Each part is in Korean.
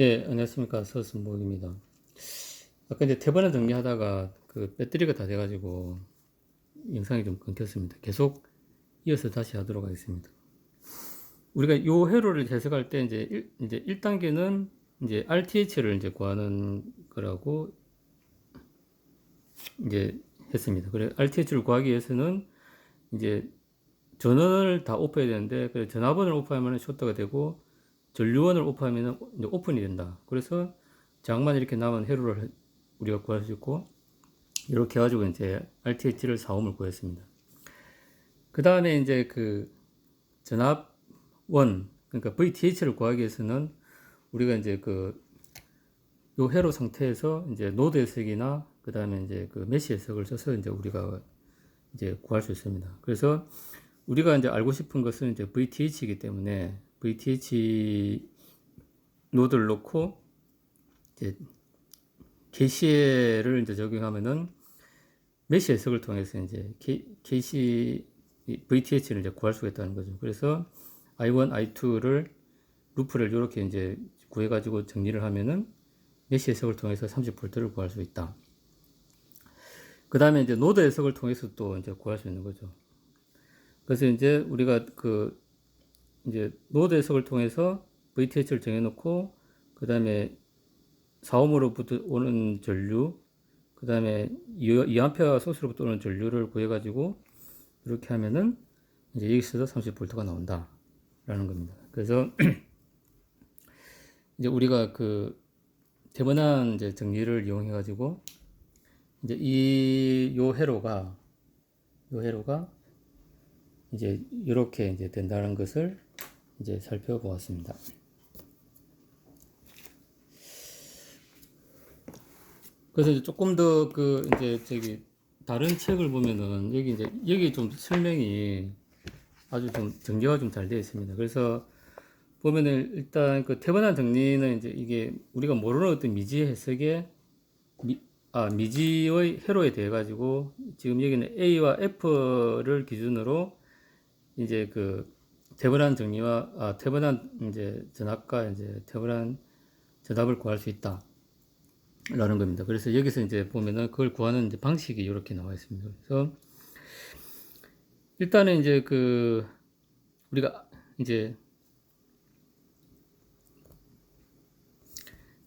예, 안녕하십니까. 서순복입니다. 아까 이제 태번을 정리하다가 그 배터리가 다 돼가지고 영상이 좀 끊겼습니다. 계속 이어서 다시 하도록 하겠습니다. 우리가 요 회로를 해석할 때 이제 1, 이제 1단계는 이제 RTH를 이제 구하는 거라고 이제 했습니다. 그래 RTH를 구하기 위해서는 이제 전원을 다 오프해야 되는데 그래 전화번호를 오프하면 쇼트가 되고 전류원을 오프하면 오픈이 된다. 그래서 장만 이렇게 남은 회로를 우리가 구할 수 있고 이렇게 해가지고 이제 RTH를 4옴을 구했습니다. 그 다음에 이제 그 전압원 그러니까 VTH를 구하기 위해서는 우리가 이제 그 요 회로 상태에서 이제 노드 해석이나 그 다음에 이제 그 메시 해석을 써서 이제 우리가 이제 구할 수 있습니다. 그래서 우리가 이제 알고 싶은 것은 이제 VTH이기 때문에 VTH 노드를 놓고 이제 KCL을 이제 적용하면은 메시 해석을 통해서 이제 KC VTH를 이제 구할 수가 있다는 거죠. 그래서 I1, I2를 루프를 이렇게 이제 구해가지고 정리를 하면은 메시 해석을 통해서 30V를 구할 수 있다. 그 다음에 이제 노드 해석을 통해서 또 이제 구할 수 있는 거죠. 그래서 이제 우리가 그 이제 노드 해석을 통해서 VTH를 정해놓고 그 다음에 4옴으로부터 오는 전류 그 다음에 2A 소스로부터 오는 전류를 구해가지고 이렇게 하면은 이제 여기서도 30V가 나온다 라는 겁니다. 그래서 이제 우리가 그 대번한 이제 정리를 이용해 가지고 이제 이 요 회로가 요 회로가 이제 이렇게 이제 된다는 것을 이제 살펴보았습니다. 그래서 조금 더 그 이제 저기 다른 책을 보면은 여기 이제 여기 좀 설명이 아주 좀 정리가 좀 잘 되어 있습니다. 그래서 보면은 일단 그 태번한 정리는 이제 이게 우리가 모르는 어떤 미지 해석에 미, 아, 미지의 회로에 대해 가지고 지금 여기는 A와 F를 기준으로 이제 그 태번한 정리와 아, 태번한 이제 전압과 이제 태번한 전압을 구할 수 있다. 라는 겁니다. 그래서 여기서 이제 보면은 그걸 구하는 이제 방식이 이렇게 나와 있습니다. 그래서 일단은 이제 그 우리가 이제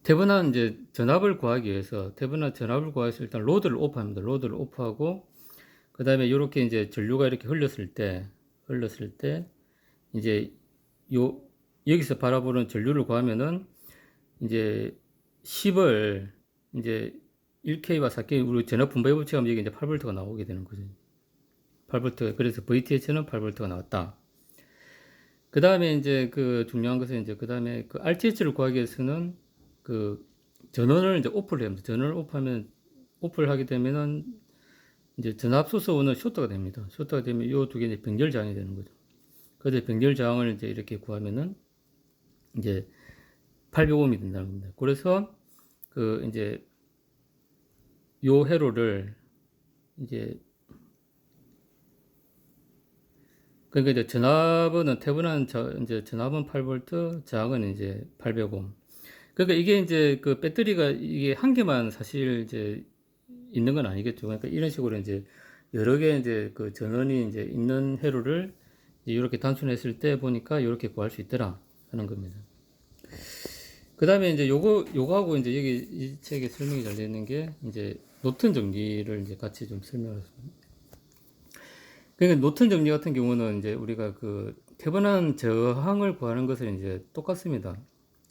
태분한 이제 전압을 구하기 위해서 태분한 전압을 구하기 위해서 일단 로드를 오프합니다. 로드를 오프하고 그 다음에 이렇게 이제 전류가 이렇게 흘렀을 때 흘렀을 때 이제 요 여기서 바라보는 전류를 구하면은 이제 10을 이제 1K와 4K 우리 전압 분배 법칙하면 여기 이제 8V가 나오게 되는 거죠. 8V 그래서 VTH는 8V가 나왔다. 그 다음에 이제 그 중요한 것은 이제 그 다음에 그 RTH를 구하기 위해서는 그 전원을 이제 오프를 합니다. 전원을 오프하면 오프를 하게 되면은 이제 전압 소스원은 쇼트가 됩니다. 쇼트가 되면 이 두개 이제 병렬 저항이 되는 거죠. 그래서 병렬 저항을 이제 이렇게 구하면은 이제 800ohm이 된다는 겁니다. 그래서 그 이제 요 회로를 이제 그러니까 이제 전압은 태분한 저 이제 전압은 8V, 저항은 이제 800ohm. 그러니까 이게 이제 그 배터리가 이게 한 개만 사실 이제 있는 건 아니겠죠. 그러니까 이런 식으로 이제 여러 개 이제 그 전원이 이제 있는 회로를 이렇게 단순했을 때 보니까 이렇게 구할 수 있더라 하는 겁니다. 그 다음에 이제 요거, 요거하고 이제 여기 이 책에 설명이 잘 되어 있는 게 이제 노튼 정리를 이제 같이 좀 설명하겠습니다. 그러니까 노튼 정리 같은 경우는 이제 우리가 그 태번한 저항을 구하는 것은 이제 똑같습니다.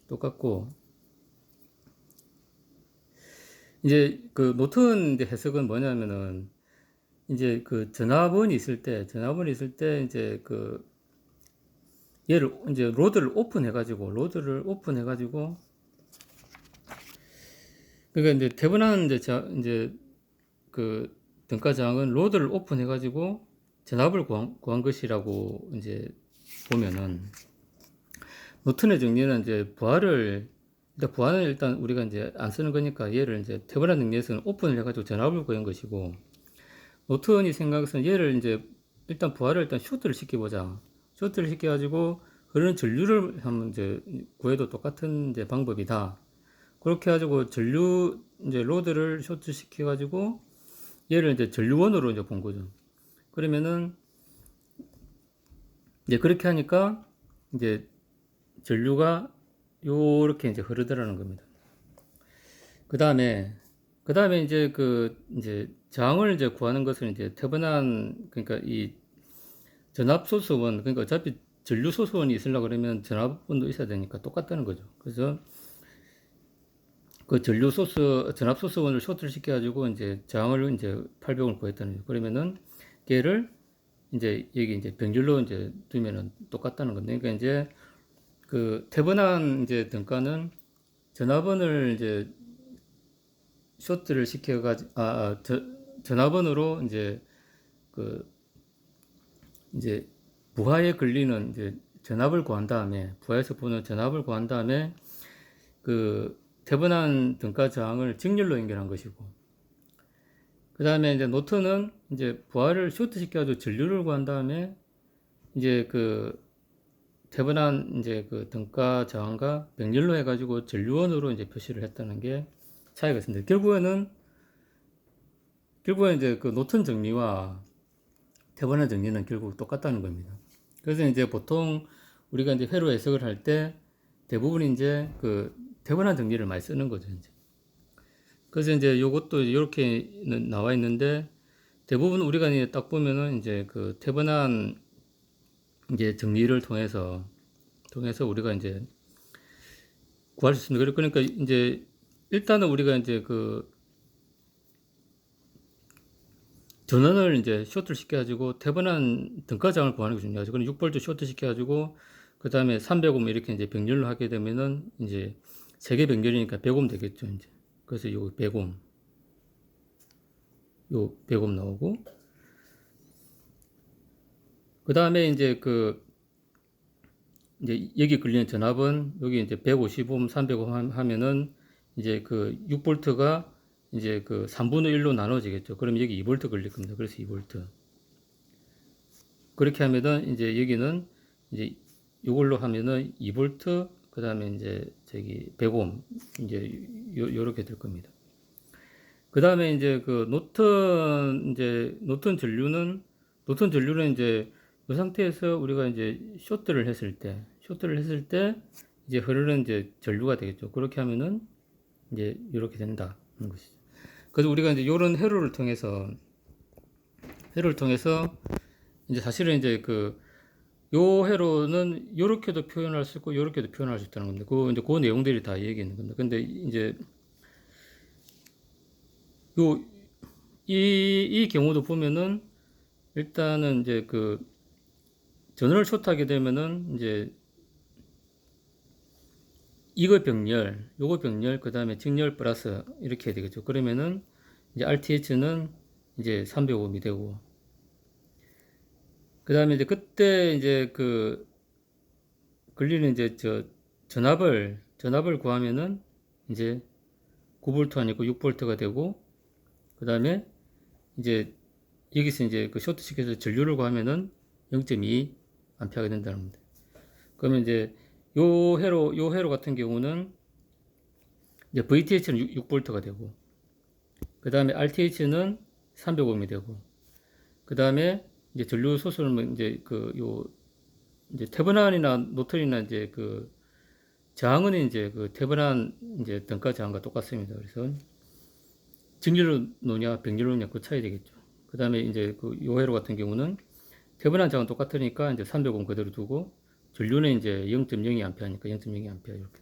똑같고 이제 그 노튼 해석은 뭐냐면은 이제 그 전압원이 있을 때 전압원이 있을 때 이제 그 얘를 이제 로드를 오픈해 가지고 로드를 오픈해 가지고 그러니까 이제 대분한 이제 자, 이제 그 등가 저항은 로드를 오픈해 가지고 전압을 구한, 구한 것이라고 이제 보면은 노튼의 정리는 이제 부하를 일단 부하는 일단 우리가 이제 안 쓰는 거니까 얘를 이제 태분한 정리에서는 오픈을 해가지고 전압을 구한 것이고 노튼이 생각해서는 얘를 이제 일단 부하를 일단 쇼트를 시켜보자 쇼트를 시켜가지고 흐르는 전류를 한번 이제 구해도 똑같은 이제 방법이다. 그렇게 해가지고 전류 이제 로드를 쇼트 시켜가지고 얘를 이제 전류원으로 이제 본 거죠. 그러면은 이제 그렇게 하니까 이제 전류가 요렇게 이제 흐르더라는 겁니다. 그 다음에 그 다음에 이제 그 이제 저항을 이제 구하는 것은 이제 태분한 그러니까 이 전압 소수원 그러니까 어차피 전류 소수원이 있으려고 그러면 전압원도 있어야 되니까 똑같다는 거죠. 그래서 그 전류 소수 전압 소수원을 쇼트를 시켜 가지고 이제 저항을 이제 800을 구했다는 거죠. 그러면은 걔를 이제 여기 이제 병렬로 이제 두면은 똑같다는 건데 그러니까 이제 그 태분한 이제 등가는 전압원을 이제 쇼트를 시켜가지고 아, 아 저, 전압원으로 이제 그 이제 부하에 걸리는 이제 전압을 구한 다음에 부하에서 보는 전압을 구한 다음에 그 태분한 등가 저항을 직렬로 연결한 것이고 그 다음에 이제 노트는 이제 부하를 쇼트 시켜가지고 전류를 구한 다음에 이제 그 태분한 이제 그 등가 저항과 병렬로 해가지고 전류원으로 이제 표시를 했다는 게 차이가 있습니다. 결국에는 결국에 이제 그 노튼 정리와 태분한 정리는 결국 똑같다는 겁니다. 그래서 이제 보통 우리가 이제 회로 해석을 할 때 대부분 이제 그 태분한 정리를 많이 쓰는 거죠. 이제. 그래서 이제 요것도 이렇게 나와 있는데 대부분 우리가 이제 딱 보면은 이제 그 태분한 이제 정리를 통해서 통해서 우리가 이제 구할 수 있습니다. 그러니까 이제 일단은 우리가 이제 그 전원을 이제 쇼트를 시켜가지고 태분한 등가장을 구하는 게 중요하죠. 그럼 6볼트 쇼트 시켜가지고 그 다음에 300옴 이렇게 이제 병렬로 하게 되면은 이제 세개 병렬이니까 100옴 되겠죠. 이제 그래서 요 100옴 요 100옴 나오고 그 다음에 이제 그 이제 여기 걸리는 전압은 여기 이제 150옴, 300옴 하면은 이제 그 6볼트가 이제 그 3분의 1로 나눠지겠죠. 그럼 여기 2볼트 걸릴 겁니다. 그래서 2볼트. 그렇게 하면은 이제 여기는 이제 이걸로 하면은 2볼트 그 다음에 이제 저기 100옴 이제 요, 요렇게 될 겁니다. 그 다음에 이제 그 노턴 이제 노턴 전류는 노턴 전류는 이제 이 상태에서 우리가 이제 쇼트를 했을 때 쇼트를 했을 때 이제 흐르는 이제 전류가 되겠죠. 그렇게 하면은 이제 이렇게 된다는 것이죠. 그래서 우리가 이제 이런 회로를 통해서 회로를 통해서 이제 사실은 이제 그 요 회로는 요렇게도 표현할 수 있고 요렇게도 표현할 수 있다는 겁니다. 그 이제 그 내용들이 다 얘기 있는 겁니다. 근데 이제 요 이 이 경우도 보면은 일단은 이제 그 전원을 쇼트하게 되면은 이제 이거 병렬, 요거 병렬, 그 다음에 직렬 플러스 이렇게 해야 되겠죠. 그러면은 이제 RTH는 이제 305이 되고, 그 다음에 이제 그때 이제 그 걸리는 이제 저 전압을 전압을 구하면은 이제 9V 아니고 6V가 되고, 그 다음에 이제 여기서 이제 그 쇼트 시켜서 전류를 구하면은 0.2 암페어가 된다는 겁니다. 그러면 이제 요 회로 요 회로 같은 경우는 이제 VTH는 6, 볼트가 되고 그 다음에 RTH는 300옴이 되고 그 다음에 이제 전류 소수는 이제 그 요 이제 태분한이나 노턴이나 이제 그 저항은 이제 그 태분한 이제 등가 저항과 똑같습니다. 그래서 직렬로 노냐 노냐 그 차이 되겠죠. 그 다음에 이제 그 요 회로 같은 경우는 태분한 저항은 똑같으니까 이제 300옴 그대로 두고 전류는 이제 0.02 암페어니까 0.02 암페어 이렇게.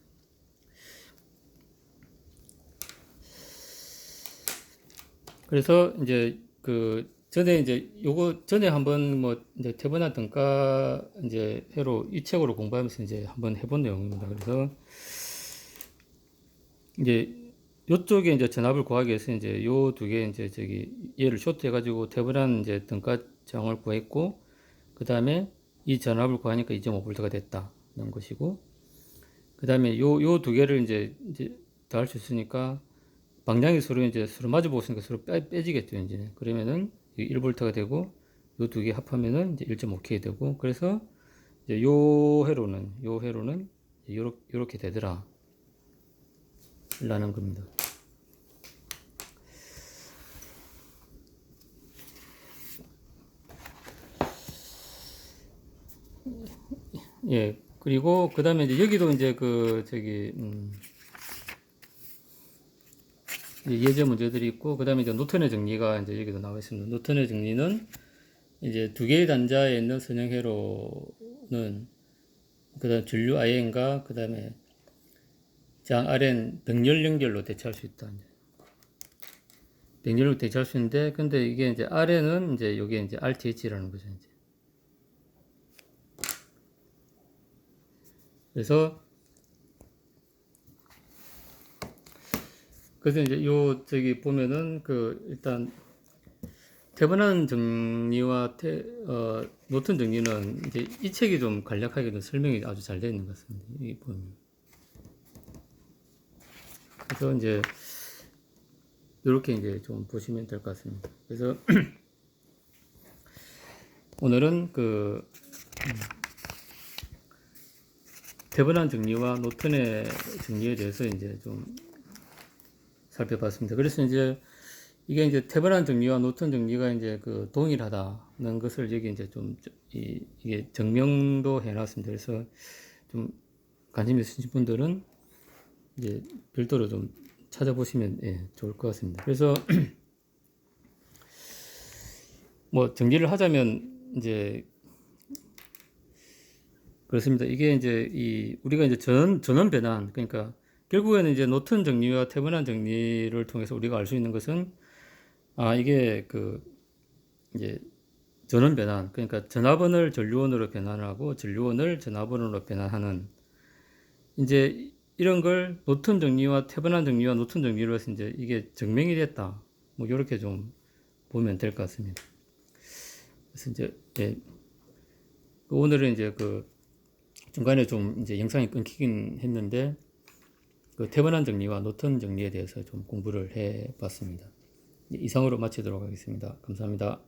그래서 이제 그 전에 이제 요거 전에 한번 뭐 이제 태분한 등가 이제 회로 이 책으로 공부하면서 이제 한번 해본 내용입니다. 그래서 이제 요쪽에 이제 전압을 구하기 위해서 이제 요 두 개 이제 저기 얘를 쇼트 해 가지고 태분한 이제 등가 장을 구했고 그 다음에 이 전압을 구하니까 2.5V가 됐다는 것이고 그 다음에 요 요 두 개를 이제 이제 더할 수 있으니까 방향이 서로 이제 서로 마주 보고 있으니까 서로 빼, 빼지겠죠 이제 그러면은 1V가 되고 요 두 개 합하면은 이제 1.5K 되고 그래서 이제 요 회로는 요 회로는 요렇게, 요렇게 되더라. 라는 겁니다. 예, 그리고 그 다음에 이제 여기도 이제 그 저기 음, 예제 문제들이 있고 그 다음에 이제 노턴의 정리가 이제 여기도 나와 있습니다. 노턴의 정리는 이제 두 개의 단자에 있는 선형회로는 그다음 전류 IN과 그 다음에 장 RN 병렬 연결로 대체할 수 있다. 병렬로 대체할 수 있는데 근데 이게 이제 RN은 이제 여기에 이제 RTH라는 거죠. 이제. 그래서 그래서 이제 요 저기 보면은 그 일단 태분한 정리와 태, 어, 노턴 정리는 이제 이 책이 좀 간략하게 좀 설명이 아주 잘 되어 있는 것 같습니다. 이 보면. 그래서 이제 이렇게 이제 좀 보시면 될 것 같습니다. 그래서 오늘은 그 태분한 정리와 노턴의 정리에 대해서 이제 좀 살펴봤습니다. 그래서 이제 이게 이제 태분한 정리와 노턴 정리가 이제 그 동일하다는 것을 여기 이제 좀 이, 이게 증명도 해놨습니다. 그래서 좀 관심 있으신 분들은 이제 별도로 좀 찾아보시면 예, 좋을 것 같습니다. 그래서 뭐 정리를 하자면 이제 그렇습니다. 이게 이제 이 우리가 이제 전 전원 변환 그러니까 결국에는 이제 노턴 정리와 태분한 정리를 통해서 우리가 알 수 있는 것은 아 이게 그 이제 전원 변환 그러니까 전압원을 전류원으로 변환하고 전류원을 전압원으로 변환하는 이제 이런 걸 노턴 정리와 태분한 정리와 노턴 정리로 해서 이제 이게 증명이 됐다 뭐 이렇게 좀 보면 될 것 같습니다. 그래서 이제 예, 오늘은 이제 그 중간에 좀 이제 영상이 끊기긴 했는데 그 태분한 정리와 노턴 정리에 대해서 좀 공부를 해 봤습니다. 이상으로 마치도록 하겠습니다. 감사합니다.